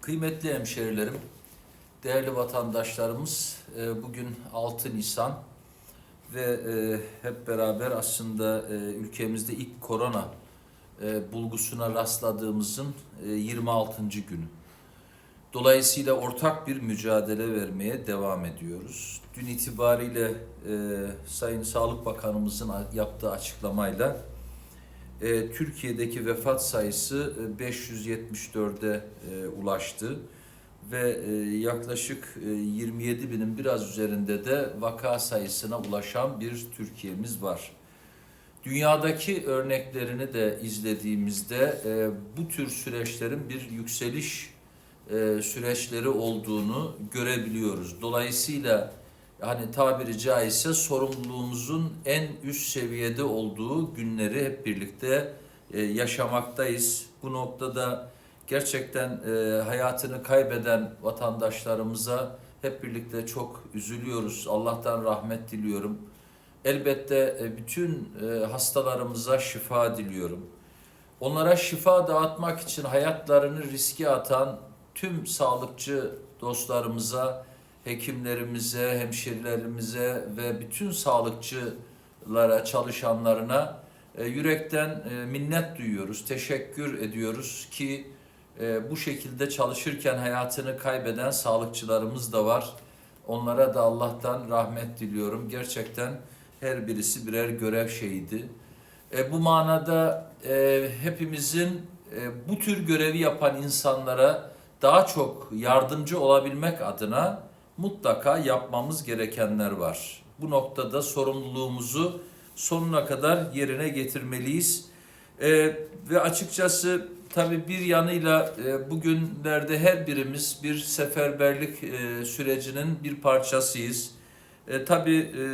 Kıymetli hemşerilerim, değerli vatandaşlarımız, e, bugün 6 Nisan ve e, hep beraber aslında e, ülkemizde ilk korona bulgusuna rastladığımızın e, 26. günü. Dolayısıyla ortak bir mücadele vermeye devam ediyoruz. Dün itibariyle Sayın Sağlık Bakanımızın yaptığı açıklamayla e, Türkiye'deki vefat sayısı e, 574'e e, ulaştı ve e, yaklaşık e, 27 binin biraz üzerinde de vaka sayısına ulaşan bir Türkiye'miz var. Dünyadaki örneklerini de izlediğimizde e, bu tür süreçlerin bir yükseliş e, süreçleri olduğunu görebiliyoruz. Dolayısıyla hani tabiri caizse sorumluluğumuzun en üst seviyede olduğu günleri hep birlikte e, yaşamaktayız. Bu noktada gerçekten e, hayatını kaybeden vatandaşlarımıza hep birlikte çok üzülüyoruz. Allah'tan rahmet diliyorum. Elbette e, bütün e, hastalarımıza şifa diliyorum. Onlara şifa dağıtmak için hayatlarını riske atan tüm sağlıkçı dostlarımıza, hekimlerimize, hemşerilerimize ve bütün sağlıkçılara, çalışanlarına e, yürekten e, minnet duyuyoruz, teşekkür ediyoruz ki e, bu şekilde çalışırken hayatını kaybeden sağlıkçılarımız da var. Onlara da Allah'tan rahmet diliyorum. Gerçekten her birisi birer görev şehidi. E, bu manada hepimizin bu tür görevi yapan insanlara daha çok yardımcı olabilmek adına mutlaka yapmamız gerekenler var. Bu noktada sorumluluğumuzu sonuna kadar yerine getirmeliyiz. Ee, ve açıkçası tabii bir yanıyla e, bugünlerde her birimiz bir seferberlik e, sürecinin bir parçasıyız. E, tabii e,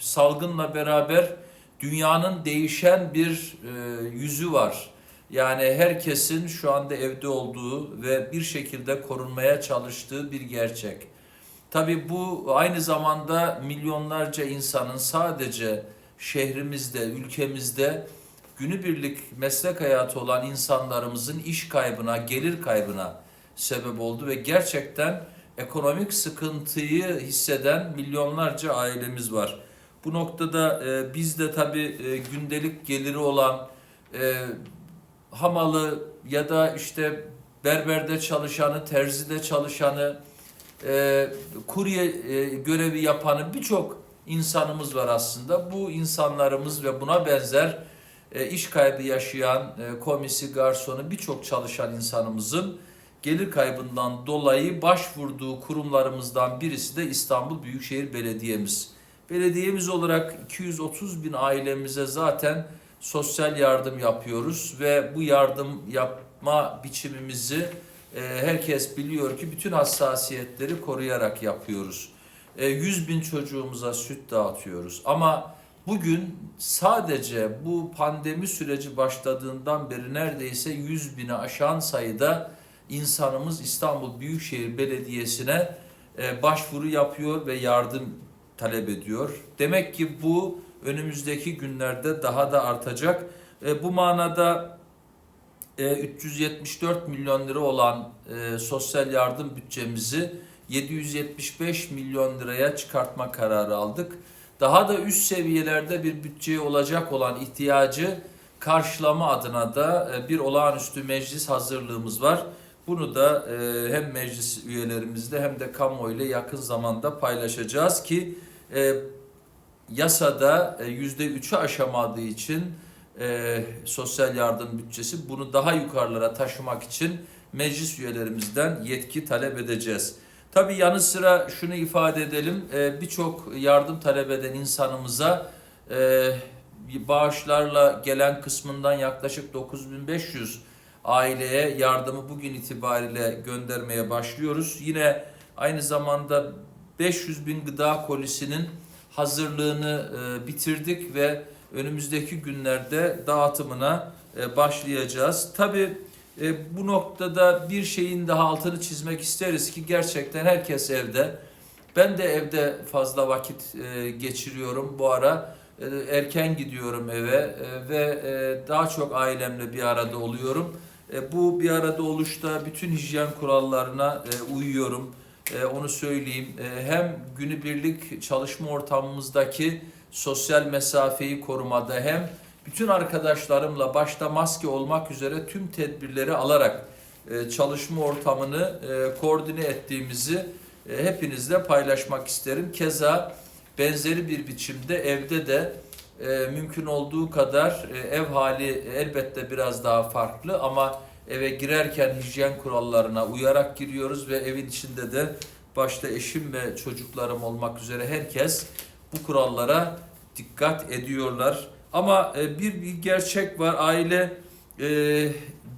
salgınla beraber dünyanın değişen bir e, yüzü var. Yani herkesin şu anda evde olduğu ve bir şekilde korunmaya çalıştığı bir gerçek. Tabii bu aynı zamanda milyonlarca insanın sadece şehrimizde, ülkemizde günübirlik meslek hayatı olan insanlarımızın iş kaybına, gelir kaybına sebep oldu ve gerçekten ekonomik sıkıntıyı hisseden milyonlarca ailemiz var. Bu noktada e, biz de tabii e, gündelik geliri olan e, hamalı ya da işte berberde çalışanı, terzide çalışanı, e, kurye e, görevi yapanı birçok insanımız var aslında. Bu insanlarımız ve buna benzer e, iş kaybı yaşayan e, komisi, garsonu birçok çalışan insanımızın gelir kaybından dolayı başvurduğu kurumlarımızdan birisi de İstanbul Büyükşehir Belediye'miz. Belediyemiz olarak 230 bin ailemize zaten sosyal yardım yapıyoruz ve bu yardım yapma biçimimizi e, herkes biliyor ki bütün hassasiyetleri koruyarak yapıyoruz. E, 100 bin çocuğumuza süt dağıtıyoruz ama bugün sadece bu pandemi süreci başladığından beri neredeyse 100 bini aşan sayıda insanımız İstanbul Büyükşehir Belediyesi'ne e, başvuru yapıyor ve yardım talep ediyor. Demek ki bu önümüzdeki günlerde daha da artacak. E, bu manada e, 374 milyon lira olan e, sosyal yardım bütçemizi 775 milyon liraya çıkartma kararı aldık. Daha da üst seviyelerde bir bütçeye olacak olan ihtiyacı karşılama adına da e, bir olağanüstü meclis hazırlığımız var. Bunu da e, hem meclis üyelerimizle hem de kamuoyuyla yakın zamanda paylaşacağız ki e, yasada e, yüzde üçü aşamadığı için e, sosyal yardım bütçesi bunu daha yukarılara taşımak için meclis üyelerimizden yetki talep edeceğiz. Tabii yanı sıra şunu ifade edelim, e, birçok yardım talep eden insanımıza e, bağışlarla gelen kısmından yaklaşık 9500 aileye yardımı bugün itibariyle göndermeye başlıyoruz. Yine aynı zamanda 500 bin gıda kolisinin hazırlığını e, bitirdik ve önümüzdeki günlerde dağıtımına e, başlayacağız. Tabii e, bu noktada bir şeyin daha altını çizmek isteriz ki gerçekten herkes evde. Ben de evde fazla vakit e, geçiriyorum bu ara. Erken gidiyorum eve ve daha çok ailemle bir arada oluyorum. Bu bir arada oluşta bütün hijyen kurallarına uyuyorum. Onu söyleyeyim. Hem günübirlik çalışma ortamımızdaki sosyal mesafeyi korumada hem bütün arkadaşlarımla başta maske olmak üzere tüm tedbirleri alarak e, çalışma ortamını e, koordine ettiğimizi e, hepinizle paylaşmak isterim. Keza benzeri bir biçimde evde de e, mümkün olduğu kadar ev hali elbette biraz daha farklı ama eve girerken hijyen kurallarına uyarak giriyoruz ve evin içinde de başta eşim ve çocuklarım olmak üzere herkes bu kurallara dikkat ediyorlar. Ama e, bir, bir gerçek var aile e,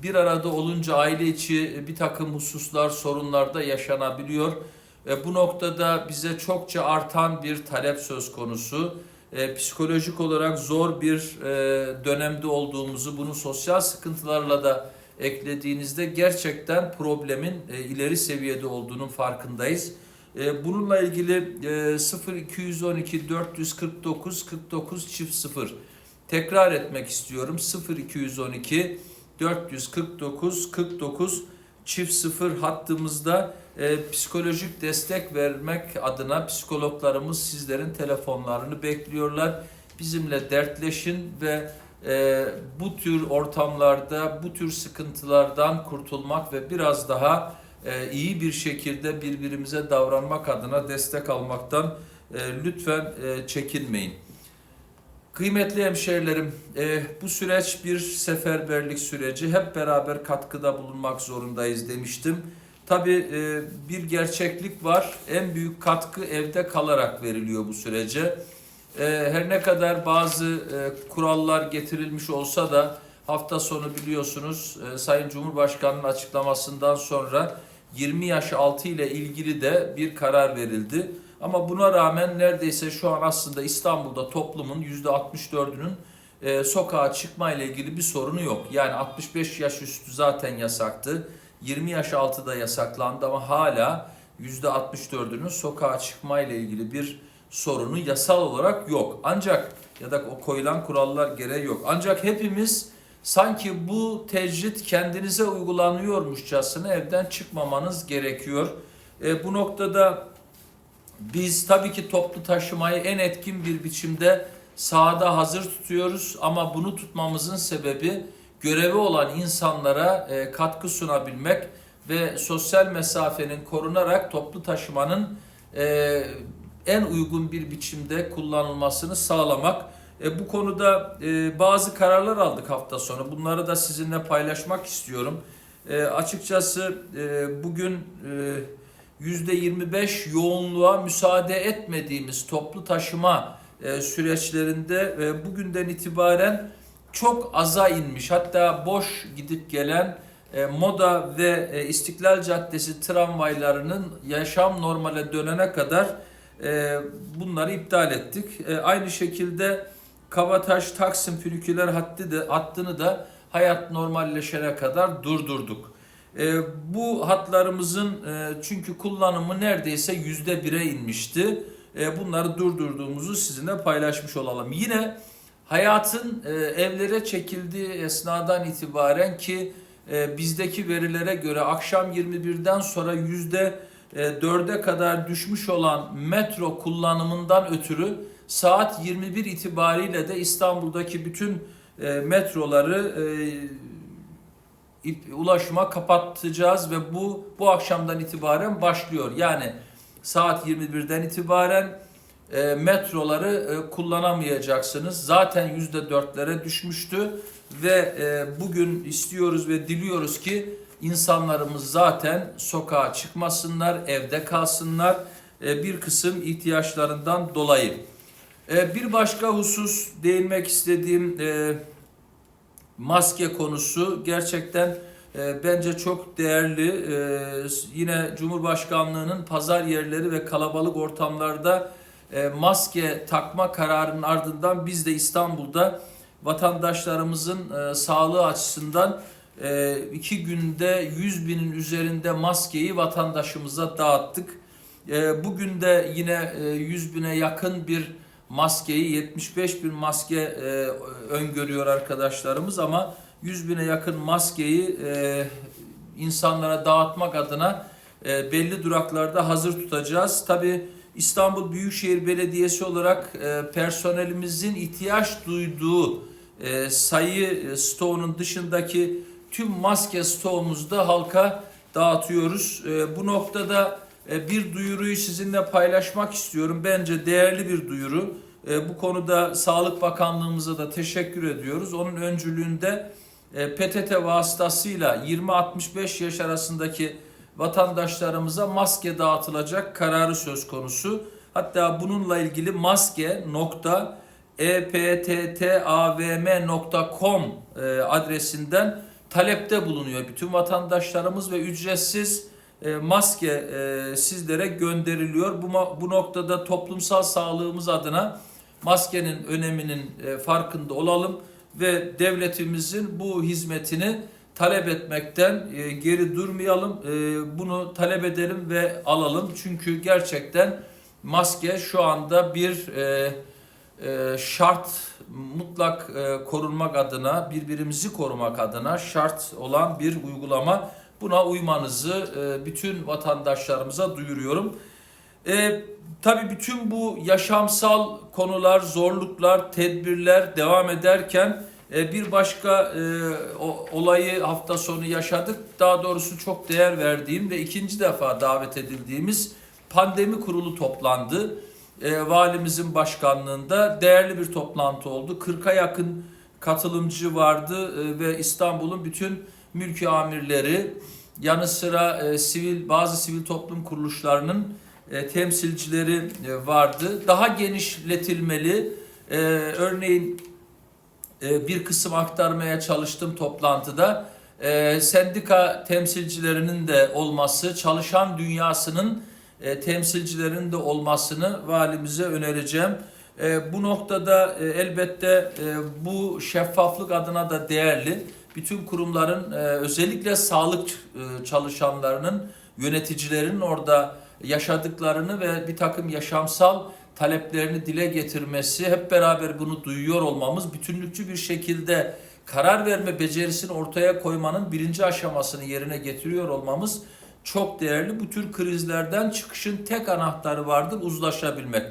bir arada olunca aile içi bir takım hususlar sorunlar da yaşanabiliyor. E, bu noktada bize çokça artan bir talep söz konusu. E, psikolojik olarak zor bir e, dönemde olduğumuzu, bunun sosyal sıkıntılarla da eklediğinizde gerçekten problemin e, ileri seviyede olduğunun farkındayız. E, bununla ilgili e, 0212 449 49 çift 0 tekrar etmek istiyorum. 0212 449 49 çift 0 hattımızda e, psikolojik destek vermek adına psikologlarımız sizlerin telefonlarını bekliyorlar. Bizimle dertleşin ve e, bu tür ortamlarda bu tür sıkıntılardan kurtulmak ve biraz daha e, iyi bir şekilde birbirimize davranmak adına destek almaktan e, lütfen e, çekinmeyin. Kıymetli hemşehrilerim, e, bu süreç bir seferberlik süreci. Hep beraber katkıda bulunmak zorundayız demiştim. Tabii bir gerçeklik var. En büyük katkı evde kalarak veriliyor bu sürece. Her ne kadar bazı kurallar getirilmiş olsa da hafta sonu biliyorsunuz Sayın Cumhurbaşkanı'nın açıklamasından sonra 20 yaş altı ile ilgili de bir karar verildi. Ama buna rağmen neredeyse şu an aslında İstanbul'da toplumun %64'ünün e, sokağa çıkma ile ilgili bir sorunu yok. Yani 65 yaş üstü zaten yasaktı. 20 yaş altı da yasaklandı ama hala %64'ünün sokağa çıkma ile ilgili bir sorunu yasal olarak yok. Ancak ya da o koyulan kurallar gereği yok. Ancak hepimiz sanki bu tecrit kendinize uygulanıyormuşçasına evden çıkmamanız gerekiyor. E, bu noktada biz tabii ki toplu taşımayı en etkin bir biçimde sahada hazır tutuyoruz ama bunu tutmamızın sebebi görevi olan insanlara e, katkı sunabilmek ve sosyal mesafenin korunarak toplu taşımanın e, en uygun bir biçimde kullanılmasını sağlamak. E, bu konuda e, bazı kararlar aldık hafta sonu. Bunları da sizinle paylaşmak istiyorum. E, açıkçası e, bugün e, %25 yoğunluğa müsaade etmediğimiz toplu taşıma e, süreçlerinde e, bugünden itibaren çok aza inmiş. Hatta boş gidip gelen e, Moda ve e, İstiklal Caddesi tramvaylarının yaşam normale dönene kadar e, bunları iptal ettik. E, aynı şekilde Kavataş Taksim Fülüküler hattı da, hattını da hayat normalleşene kadar durdurduk. E, bu hatlarımızın e, çünkü kullanımı neredeyse yüzde bire inmişti. E, bunları durdurduğumuzu sizinle paylaşmış olalım. Yine hayatın e, evlere çekildiği esnadan itibaren ki e, bizdeki verilere göre akşam 21'den sonra yüzde e, dörde kadar düşmüş olan metro kullanımından ötürü saat 21 itibariyle de İstanbul'daki bütün e, metroları e, ulaşıma kapatacağız ve bu bu akşamdan itibaren başlıyor. Yani saat 21'den itibaren e, metroları e, kullanamayacaksınız. Zaten yüzde dörtlere düşmüştü ve e, bugün istiyoruz ve diliyoruz ki insanlarımız zaten sokağa çıkmasınlar, evde kalsınlar e, bir kısım ihtiyaçlarından dolayı. E, bir başka husus değinmek istediğim e, maske konusu gerçekten e, bence çok değerli. E, yine Cumhurbaşkanlığının pazar yerleri ve kalabalık ortamlarda maske takma kararının ardından biz de İstanbul'da vatandaşlarımızın sağlığı açısından iki günde 100 binin üzerinde maskeyi vatandaşımıza dağıttık. Bugün de yine e, 100 bine yakın bir maskeyi 75 bin maske e, öngörüyor arkadaşlarımız ama 100 bine yakın maskeyi e, insanlara dağıtmak adına e, belli duraklarda hazır tutacağız. Tabi İstanbul Büyükşehir Belediyesi olarak e, personelimizin ihtiyaç duyduğu e, sayı e, stoğunun dışındaki tüm maske stoğumuzu da halka dağıtıyoruz. E, bu noktada e, bir duyuruyu sizinle paylaşmak istiyorum. Bence değerli bir duyuru. E, bu konuda Sağlık Bakanlığımıza da teşekkür ediyoruz. Onun öncülüğünde e, PTT vasıtasıyla 20-65 yaş arasındaki vatandaşlarımıza maske dağıtılacak kararı söz konusu. Hatta bununla ilgili maske nokta epttavm.com e, adresinden talepte bulunuyor. Bütün vatandaşlarımız ve ücretsiz e, maske e, sizlere gönderiliyor. Bu, bu noktada toplumsal sağlığımız adına maskenin öneminin e, farkında olalım ve devletimizin bu hizmetini talep etmekten e, geri durmayalım. E, bunu talep edelim ve alalım. Çünkü gerçekten maske şu anda bir şart mutlak korunmak adına birbirimizi korumak adına şart olan bir uygulama. Buna uymanızı bütün vatandaşlarımıza duyuruyorum. E, tabii bütün bu yaşamsal konular, zorluklar, tedbirler devam ederken e, bir başka e, o, olayı hafta sonu yaşadık. Daha doğrusu çok değer verdiğim ve ikinci defa davet edildiğimiz pandemi kurulu toplandı. E, valimizin başkanlığında değerli bir toplantı oldu. 40'a yakın katılımcı vardı e, ve İstanbul'un bütün mülki amirleri yanı sıra e, sivil bazı sivil toplum kuruluşlarının e, temsilcileri e, vardı. Daha genişletilmeli. E, örneğin bir kısım aktarmaya çalıştım toplantıda. Sendika temsilcilerinin de olması, çalışan dünyasının temsilcilerinin de olmasını valimize önereceğim. Bu noktada elbette bu şeffaflık adına da değerli. Bütün kurumların özellikle sağlık çalışanlarının, yöneticilerin orada yaşadıklarını ve bir takım yaşamsal taleplerini dile getirmesi, hep beraber bunu duyuyor olmamız, bütünlükçü bir şekilde karar verme becerisini ortaya koymanın birinci aşamasını yerine getiriyor olmamız çok değerli. Bu tür krizlerden çıkışın tek anahtarı vardır uzlaşabilmek.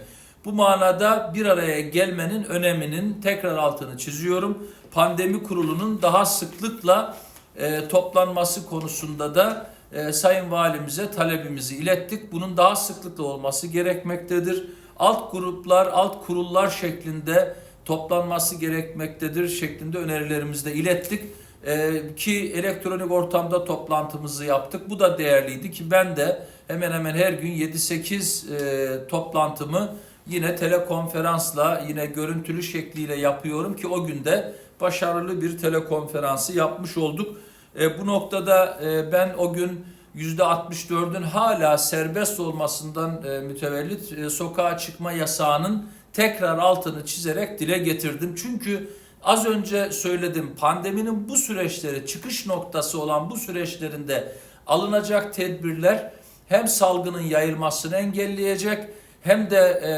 Bu manada bir araya gelmenin öneminin tekrar altını çiziyorum. Pandemi kurulunun daha sıklıkla e, toplanması konusunda da e, Sayın Valimize talebimizi ilettik. Bunun daha sıklıkla olması gerekmektedir. Alt gruplar, alt kurullar şeklinde toplanması gerekmektedir şeklinde önerilerimizi de ilettik. Ee, ki elektronik ortamda toplantımızı yaptık. Bu da değerliydi ki ben de hemen hemen her gün 7-8 e, toplantımı yine telekonferansla yine görüntülü şekliyle yapıyorum ki o günde başarılı bir telekonferansı yapmış olduk. E, bu noktada e, ben o gün %64'ün hala serbest olmasından e, mütevellit e, sokağa çıkma yasağının tekrar altını çizerek dile getirdim. Çünkü az önce söyledim pandeminin bu süreçleri çıkış noktası olan bu süreçlerinde alınacak tedbirler hem salgının yayılmasını engelleyecek hem de e,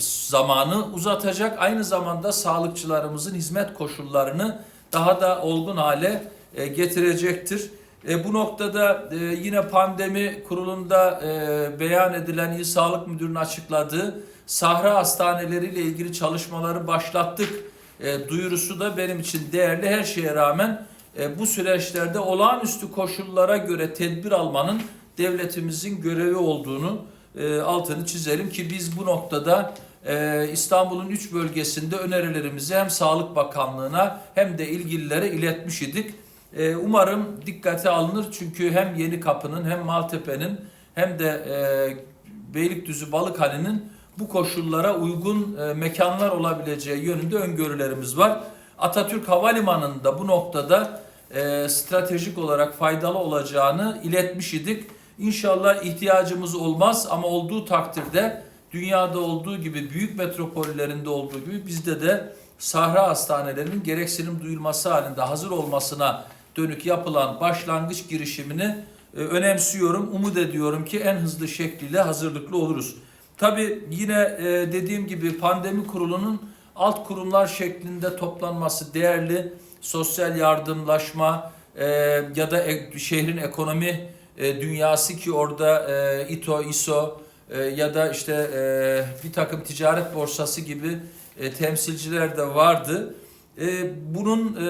zamanı uzatacak aynı zamanda sağlıkçılarımızın hizmet koşullarını daha da olgun hale e, getirecektir. E, bu noktada e, yine pandemi kurulunda beyan edilen İl Sağlık Müdürü'nün açıkladığı sahra hastaneleriyle ilgili çalışmaları başlattık duyurusu da benim için değerli. Her şeye rağmen bu süreçlerde olağanüstü koşullara göre tedbir almanın devletimizin görevi olduğunu altını çizelim ki biz bu noktada İstanbul'un üç bölgesinde önerilerimizi hem Sağlık Bakanlığı'na hem de ilgililere iletmiş idik. E, umarım dikkate alınır çünkü hem Yeni Kapı'nın hem Maltepe'nin hem de e, Beylikdüzü Balıkhali'nin bu koşullara uygun e, mekanlar olabileceği yönünde öngörülerimiz var. Atatürk Havalimanı'nda bu noktada stratejik olarak faydalı olacağını iletmiş idik. İnşallah ihtiyacımız olmaz ama olduğu takdirde dünyada olduğu gibi büyük metropollerinde olduğu gibi bizde de sahra hastanelerinin gereksinim duyulması halinde hazır olmasına dönük yapılan başlangıç girişimini e, önemsiyorum. Umut ediyorum ki en hızlı şekliyle hazırlıklı oluruz. Tabii yine e, dediğim gibi pandemi kurulunun alt kurumlar şeklinde toplanması değerli. sosyal yardımlaşma e, ya da e- şehrin ekonomi e, dünyası ki orada e, İTO, İSO e, ya da işte e, bir takım ticaret borsası gibi e, temsilciler de vardı. E, bunun e,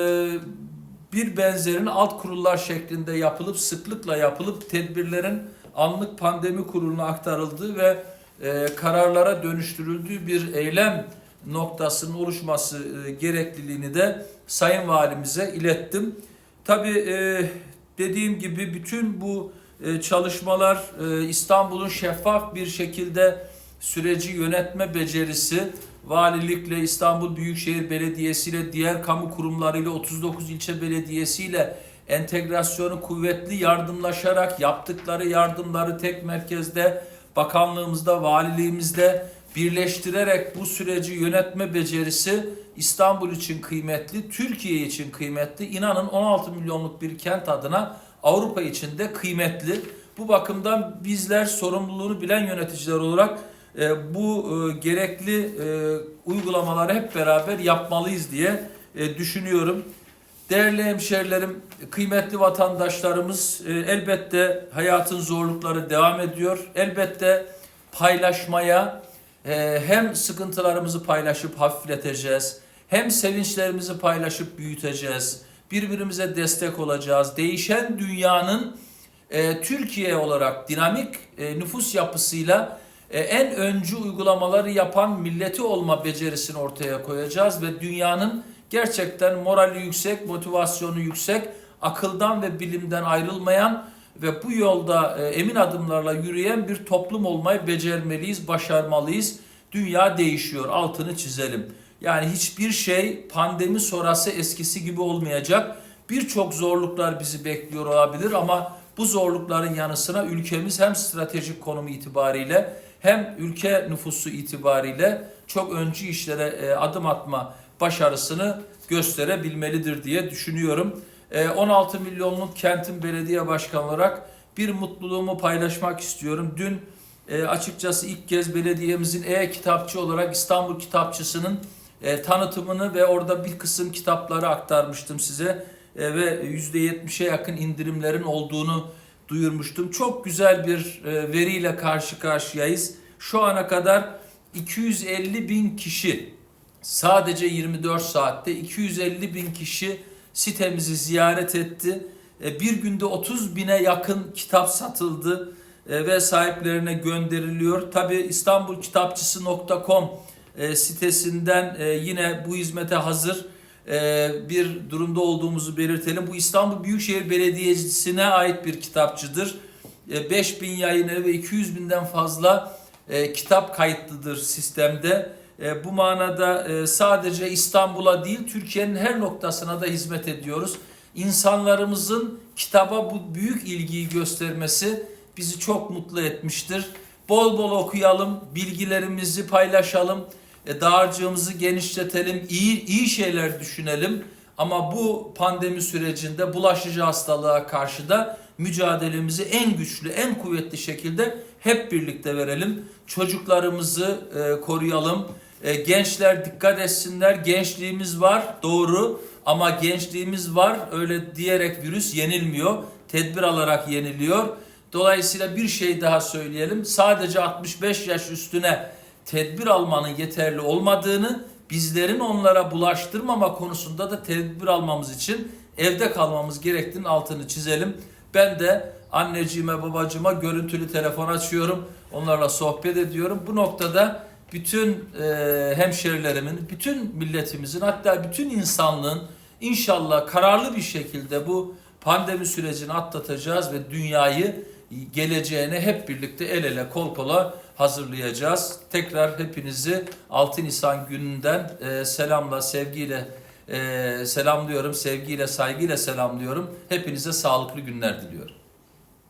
bir benzerini alt kurullar şeklinde yapılıp sıklıkla yapılıp tedbirlerin anlık pandemi kuruluna aktarıldığı ve e, kararlara dönüştürüldüğü bir eylem noktasının oluşması e, gerekliliğini de Sayın Valimize ilettim. Tabii e, dediğim gibi bütün bu e, çalışmalar e, İstanbul'un şeffaf bir şekilde süreci yönetme becerisi valilikle İstanbul Büyükşehir Belediyesi ile diğer kamu kurumlarıyla 39 ilçe belediyesiyle entegrasyonu kuvvetli yardımlaşarak yaptıkları yardımları tek merkezde bakanlığımızda valiliğimizde birleştirerek bu süreci yönetme becerisi İstanbul için kıymetli, Türkiye için kıymetli. İnanın 16 milyonluk bir kent adına Avrupa için de kıymetli. Bu bakımdan bizler sorumluluğunu bilen yöneticiler olarak e, bu e, gerekli e, uygulamaları hep beraber yapmalıyız diye e, düşünüyorum. Değerli hemşerilerim, kıymetli vatandaşlarımız elbette hayatın zorlukları devam ediyor. Elbette paylaşmaya hem sıkıntılarımızı paylaşıp hafifleteceğiz, hem sevinçlerimizi paylaşıp büyüteceğiz. Birbirimize destek olacağız. Değişen dünyanın Türkiye olarak dinamik nüfus yapısıyla en öncü uygulamaları yapan milleti olma becerisini ortaya koyacağız ve dünyanın gerçekten morali yüksek, motivasyonu yüksek, akıldan ve bilimden ayrılmayan ve bu yolda e, emin adımlarla yürüyen bir toplum olmayı becermeliyiz, başarmalıyız. Dünya değişiyor, altını çizelim. Yani hiçbir şey pandemi sonrası eskisi gibi olmayacak. Birçok zorluklar bizi bekliyor olabilir ama bu zorlukların yanı sıra ülkemiz hem stratejik konumu itibariyle hem ülke nüfusu itibariyle çok öncü işlere e, adım atma başarısını gösterebilmelidir diye düşünüyorum. E, 16 milyonluk kentin belediye başkanı olarak bir mutluluğumu paylaşmak istiyorum. Dün e, açıkçası ilk kez belediyemizin e-kitapçı olarak İstanbul Kitapçısı'nın e, tanıtımını ve orada bir kısım kitapları aktarmıştım size e, ve %70'e yakın indirimlerin olduğunu duyurmuştum. Çok güzel bir e, veriyle karşı karşıyayız. Şu ana kadar 250 bin kişi sadece 24 saatte 250 bin kişi sitemizi ziyaret etti. E, bir günde 30 bine yakın kitap satıldı e, ve sahiplerine gönderiliyor. Tabi İstanbulkitapçısı.com sitesinden yine bu hizmete hazır bir durumda olduğumuzu belirtelim. Bu İstanbul Büyükşehir Belediyesi'ne ait bir kitapçıdır. E, 5000 yayın evi ve 200 binden fazla e, kitap kayıtlıdır sistemde. E, bu manada e, sadece İstanbul'a değil Türkiye'nin her noktasına da hizmet ediyoruz. İnsanlarımızın kitaba bu büyük ilgiyi göstermesi bizi çok mutlu etmiştir. Bol bol okuyalım, bilgilerimizi paylaşalım, e, dağarcığımızı genişletelim, iyi iyi şeyler düşünelim. Ama bu pandemi sürecinde bulaşıcı hastalığa karşı da mücadelemizi en güçlü, en kuvvetli şekilde hep birlikte verelim. Çocuklarımızı e, koruyalım. E, gençler dikkat etsinler. Gençliğimiz var, doğru. Ama gençliğimiz var, öyle diyerek virüs yenilmiyor. Tedbir alarak yeniliyor. Dolayısıyla bir şey daha söyleyelim. Sadece 65 yaş üstüne tedbir almanın yeterli olmadığını, bizlerin onlara bulaştırmama konusunda da tedbir almamız için evde kalmamız gerektiğini altını çizelim. Ben de anneciğime babacığıma görüntülü telefon açıyorum. Onlarla sohbet ediyorum. Bu noktada bütün e, hemşerilerimin, bütün milletimizin hatta bütün insanlığın inşallah kararlı bir şekilde bu pandemi sürecini atlatacağız ve dünyayı geleceğine hep birlikte el ele kol kola hazırlayacağız. Tekrar hepinizi 6 Nisan gününden e, selamla, sevgiyle e, selamlıyorum, sevgiyle, saygıyla selamlıyorum. Hepinize sağlıklı günler diliyorum.